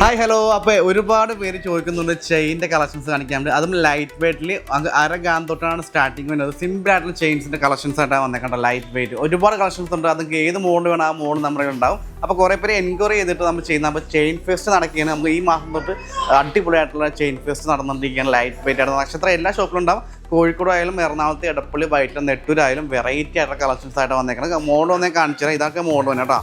Hi hello അപ്പോൾ ഒരുപാട് പേര് ചോദിക്കുന്നുണ്ട് ചെയിന്റെ കളക്ഷൻസ് കാണിക്കാൻ വേണ്ടി. അതും ലൈറ്റ് വെയിറ്റിൽ അര ഗാൻ തൊട്ടാണ് സ്റ്റാർട്ടിങ് വരുന്നത്. സിമ്പിൾ ആയിട്ടുള്ള ചെയിൻസിന്റെ കളക്ഷൻസ് ആയിട്ടാണ് വന്നേക്കണ്ട ലൈറ്റ് വെയിറ്റ് ഒരുപാട് കളക്ഷൻസ് ഉണ്ട്. അതൊക്കെ ഏത് മോഡ് വേണം ആ മോഡ് നമ്മുടെ ഉണ്ടാവും. അപ്പോൾ കുറേ പേര് എൻക്വയറി ചെയ്തിട്ട് നമ്മൾ ചെയ്യുന്ന അപ്പോൾ ചെയിൻ ഫെസ്റ്റ് നടക്കുകയാണ്. നമുക്ക് ഈ മാസം തൊട്ട് അടിപൊളിയായിട്ടുള്ള ചെയിൻ ഫെസ്റ്റ് നടന്നുകൊണ്ടിരിക്കുകയാണ്. ലൈറ്റ് വെയിറ്റ് ആയിട്ട് നക്ഷത്രം എല്ലാ ഷോപ്പിലും ഉണ്ടാവും. കോഴിക്കോട് ആയാലും എറണാകുളത്ത് എടപ്പള്ളി വൈറ്റിലും നെട്ടൂരായാലും വെറൈറ്റി ആയിട്ടുള്ള കളക്ഷൻസ് ആയിട്ട് വന്നേക്കണം മോഡ് വന്നേ കാണിച്ചു തരാം ഇതൊക്കെ മോഡ് തന്നെ കേട്ടോ.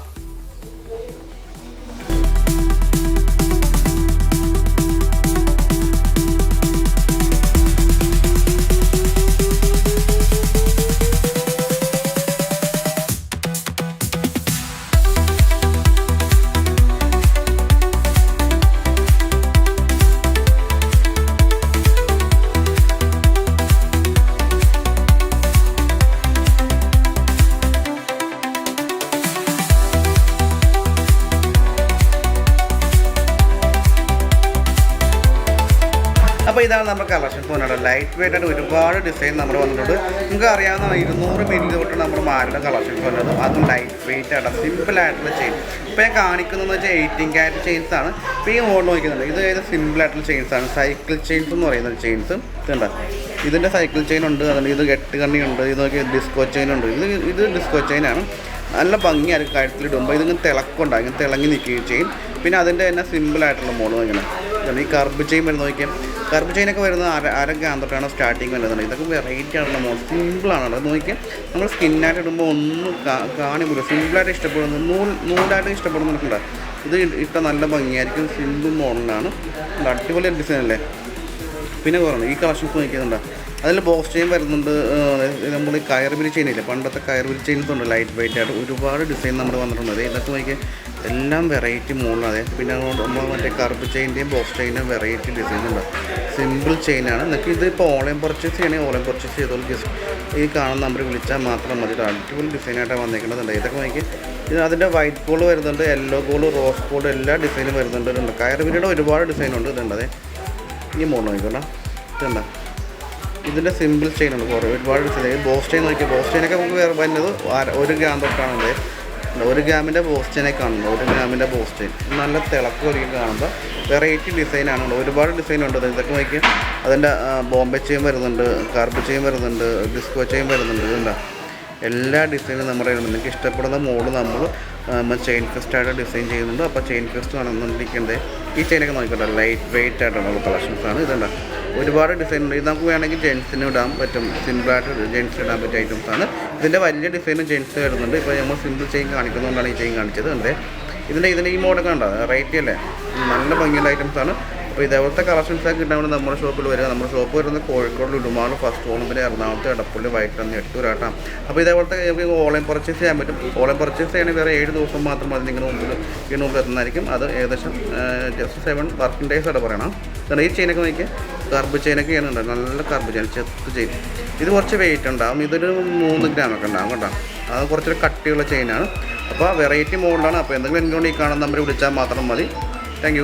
അപ്പോൾ ഇതാണ് നമ്മുടെ കളക്ഷൻ ഫോണുകൾ ലൈറ്റ് വെയിറ്റ് ആയിട്ട് ഒരുപാട് ഡിസൈൻ നമ്മൾ വന്നിട്ടുണ്ട്. നിങ്ങൾക്ക് അറിയാവുന്ന ഇരുന്നൂറ് മില്ലി തൊട്ട് നമ്മുടെ മാരുടെ കളക്ഷൻ വന്നത് അതും ലൈറ്റ് വെയിറ്റ് ആണ്. സിമ്പിൾ ആയിട്ടുള്ള ചെയിൻ ഇപ്പോൾ ഞാൻ കാണിക്കുന്നതെന്ന് വെച്ചാൽ എയ്റ്റീൻ ക്യാരറ്റ് ചെയിൻസ് ആണ്. ഇപ്പോൾ ഈ മോഡൽ നോക്കുന്നുണ്ട് ഇത് ഏത് സിമ്പിൾ ആയിട്ടുള്ള ചെയിൻസ് ആണ്? സൈക്കിൾ ചെയിൻസ് എന്ന് പറയുന്ന ചെയിൻസ് ഇതുണ്ട്. ഇതിന്റെ സൈക്കിൾ ചെയിൻ ഉണ്ട്. അതുകൊണ്ട് ഇത് കെട്ട് കണ്ണി ഉണ്ട്. ഇത് നോക്കി ഡിസ്കോ ചെയിൻ ഉണ്ട്. ഇത് ഇത് ഡിസ്കോ ചെയിൻ ആണ്. നല്ല ഭംഗിയായിരിക്കും കഴുത്തിലിടുമ്പോൾ ഇതിങ്ങനെ തിളക്കുണ്ടാകും തിളങ്ങി നിൽക്കുകയും ചെയ്യും പിന്നെ അതിന്റെ തന്നെ സിമ്പിളായിട്ടുള്ള ഇങ്ങനെ ഇതാണ് ഈ കർബ് ചെയിൻ വരുന്ന നോക്കിയാൽ കർബ് ചെയിനൊക്കെ വരുന്നത് അര അര ഗ്രാം തൊട്ടാണ് സ്റ്റാർട്ടിങ് വരുന്നത്? ഇതൊക്കെ വെറൈറ്റി ആയിട്ടുള്ള മോൾ സിമ്പിളാണ് അത് നോക്കിയാൽ നമ്മൾ സ്കിന്നായിട്ട് ഇടുമ്പോൾ ഒന്നും കാണില്ല സിമ്പിളായിട്ട് ഇഷ്ടപ്പെടുന്നു നൂൽ നൂലായിട്ട് ഇഷ്ടപ്പെടുന്നുണ്ട് ഇത് ഇട്ട നല്ല ഭംഗിയായിരിക്കും. സിമ്പിൾ മോഡലാണ് അടിപൊളി ഡിസൈൻ അല്ലേ? പിന്നെ കുറവാണ് ഈ കളക്ഷൻസ് നോക്കിയതുണ്ട് അതിൽ ബോക്സ് ചെയിൻ വരുന്നുണ്ട് നമ്മൾ ഈ കയർവിരി ചെയിൻ ഇല്ലേ? പണ്ടത്തെ കയർവിരി ചെയിൻസ് ഉണ്ട് ലൈറ്റ് വെയിറ്റ് ആയിട്ട് ഒരുപാട് ഡിസൈൻ നമ്മൾ വന്നിട്ടുണ്ട്. ഇതൊക്കെ നോക്കിയാൽ എല്ലാം വെറൈറ്റി മോഡലാണ്. അതെ പിന്നെ നമ്മൾ മറ്റേ കറുപ്പ് ചെയിന്റെയും ബോക്സ് ചെയിന്റെയും വെറൈറ്റി ഡിസൈൻ ഉണ്ട്. സിമ്പിൾ ചെയിനാണ് നിങ്ങൾക്ക് ഇതിപ്പോൾ ഓൺലൈൻ പർച്ചേസ് ചെയ്യണമെങ്കിൽ ഓൺലൈൻ പർച്ചേസ് ചെയ്തോളൂ ജസ്റ്റ് ഈ കാണുന്ന നമ്പർ വിളിച്ചാൽ മാത്രം മതി. അടിപൊളി ഡിസൈനായിട്ടാണ് വന്നിരിക്കുന്നത് ഇതൊക്കെ നോക്കി ഇത് അതിന്റെ വൈറ്റ് ബോൾ വരുന്നുണ്ട് യെല്ലോ ബോൾ റോസ് ബോൾ എല്ലാ ഡിസൈനും വരുന്നുണ്ട്. കയർ വിലയുടെ ഒരുപാട് ഡിസൈനുണ്ട് ഇതുണ്ട്. അതെ ഈ മോഡൽ നോക്കിക്കോട്ടെ ഇതെന്താ ഇതിന്റെ സിമ്പിൾ ഉണ്ട് കുറേ. ഒരുപാട് ചെയിൻ നോക്കിയാൽ ബോസ് ചെയിനൊക്കെ നമുക്ക് വേറെ വരുന്നത് ഒരു ഗ്രാം തൊട്ടാണ് ഇത്. ഒരു ഗ്രാമിന്റെ ബോസ് ചെയിനെ കാണുന്നത്. ഒരു ഗ്രാമിന്റെ ബോസ് ചെയിൻ നല്ല തിളക്കം ഒരിക്കലും കാണുമ്പോൾ വെറൈറ്റി ഡിസൈനാണ് ഒരുപാട് ഇത് ഇതൊക്കെ നോക്കിയാൽ അതിന്റെ ബോംബെ ചെയിൻ വരുന്നുണ്ട്. കാർബ് ചെയിൻ വരുന്നുണ്ട്. ഡിസ്കോ ചെയിൻ വരുന്നുണ്ട്. ഇതുണ്ടോ? എല്ലാ ഡിസൈനും നമ്മുടെ നിങ്ങൾക്ക് ഇഷ്ടപ്പെടുന്ന മോഡ് നമ്മൾ നമ്മൾ ചെയിൻ ഫെസ്റ്റായിട്ട് ഡിസൈൻ ചെയ്യുന്നുണ്ട്. അപ്പോൾ ചെയിൻ ഫെസ്റ്റ് കാണുന്നുണ്ടിരിക്കേണ്ടത് ഈ ചെയിനൊക്കെ നോക്കിക്കോട്ടെ. ലൈറ്റ് വെയിറ്റ് ആയിട്ടുള്ള ആണ്. ഇതുണ്ട്. ഒരുപാട് ഡിസൈൻ ഉണ്ട്. ഇത് നമുക്ക് വേണമെങ്കിൽ ജെൻസിന് ഇടാൻ പറ്റും. സിമ്പിളായിട്ട് ജെൻസിന് ഇടാൻ പറ്റിയ ആണ്. ഇതിന്റെ വലിയ ഡിസൈനും ജെൻസ് വരുന്നുണ്ട്. ഇപ്പോൾ നമ്മൾ സിമ്പിൾ ചെയിൻ കാണിക്കുന്നതുകൊണ്ടാണ് ഈ ചെയിൻ കാണിച്ചത്. ഉണ്ട്. ഇതിന്റെ ഇതിന്റെ ഈ മോഡൊക്കെ ഉണ്ടോ റേറ്റ് അല്ലേ? നല്ല ഭംഗിയുള്ള ആണ്. അപ്പോൾ ഇതേപോലത്തെ കളക്ഷൻസൊക്കെ കിട്ടാൻ വേണ്ടി നമ്മുടെ ഷോപ്പിൽ വരിക. നമ്മുടെ ഷോപ്പ് വരുന്നത് കോഴിക്കോട് ഉടുമാട് ഫസ്റ്റ് പിന്നെ എറണാകുളത്ത് എടപ്പള്ളി വൈകിട്ട് എട്ടൂരാട്ടാം അപ്പോൾ ഇതേപോലത്തെ നമുക്ക് ഓൺലൈൻ പർച്ചേസ് ചെയ്യാൻ പറ്റും. ഓൺലൈൻ പർച്ചേസ് ചെയ്യണമെങ്കിൽ വേറെ ഏഴ് ദിവസം മാത്രം മതി. നിങ്ങളുടെ മുമ്പിൽ ഈ മുമ്പിൽ എത്തുന്നതായിരിക്കും. അത് ഏകദേശം ജസ്റ്റ് സെവൻ വർക്കിംഗ് ഡേയ്സ് ആയിട്ട് പറയണം. കാരണം ഈ ചെയിനൊക്കെ നോക്കിയാൽ കർബ് ചെയിനൊക്കെ ചെയ്യുന്നുണ്ട് നല്ല കർബ് ചെയിൻ ചെത്ത് ചെയിൻ ഇത് കുറച്ച് വെയിറ്റ് ഉണ്ടാകും ഇതൊരു മൂന്ന് ഗ്രാമൊക്കെ ഉണ്ടാകും കേട്ടോ. അത് കുറച്ചൊരു കട്ടിയുള്ള ചെയിനാണ് അപ്പോൾ വെറൈറ്റി മോഡലാണ് അപ്പോൾ എന്തെങ്കിലും എന്തുകൊണ്ട് ഈ കാണുന്ന നമ്പർ വിളിച്ചാൽ മാത്രം മതി. താങ്ക്